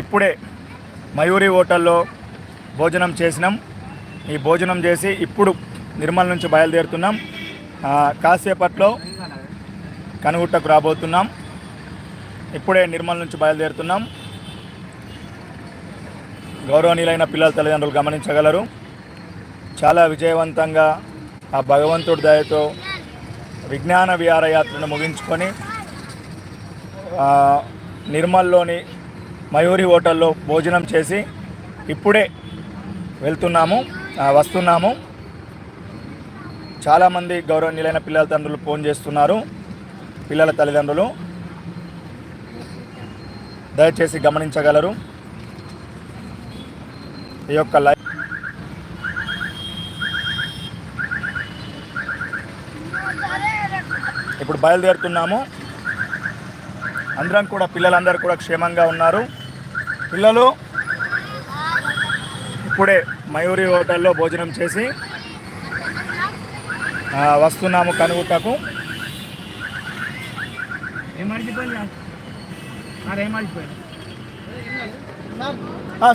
ఇప్పుడే మయూరి హోటల్లో భోజనం చేసినాం. ఈ భోజనం చేసి ఇప్పుడు నిర్మల్ నుంచి బయలుదేరుతున్నాం. కాసేపట్లో కనుగుట్టకు రాబోతున్నాం. ఇప్పుడే నిర్మల్ నుంచి బయలుదేరుతున్నాం. గౌరవనీయులైన పిల్లల తల్లిదండ్రులు గమనించగలరు. చాలా విజయవంతంగా ఆ భగవంతుడి దయతో విజ్ఞాన విహారయాత్రను ముగించుకొని నిర్మల్లోని మయూరి హోటల్లో భోజనం చేసి ఇప్పుడే వెళ్తున్నాము వస్తున్నాము. చాలామంది గౌరవనీయులైన పిల్లల తండ్రులు ఫోన్ చేస్తున్నారు పిల్లల తల్లిదండ్రులు. దయచేసి గమనించగలరు. ఈ యొక్క లైవ్ ఇప్పుడు బయలుదేరుతున్నాము. అందరం కూడా పిల్లలందరూ కూడా క్షేమంగా ఉన్నారు. పిల్లలు ఇప్పుడే మయూరి హోటల్లో భోజనం చేసి వస్తున్నాము కనుగుట్టకు. ఏం మర్చిపోయింది మరి ఏం మర్చిపోయింది ఆ,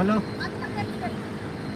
হলো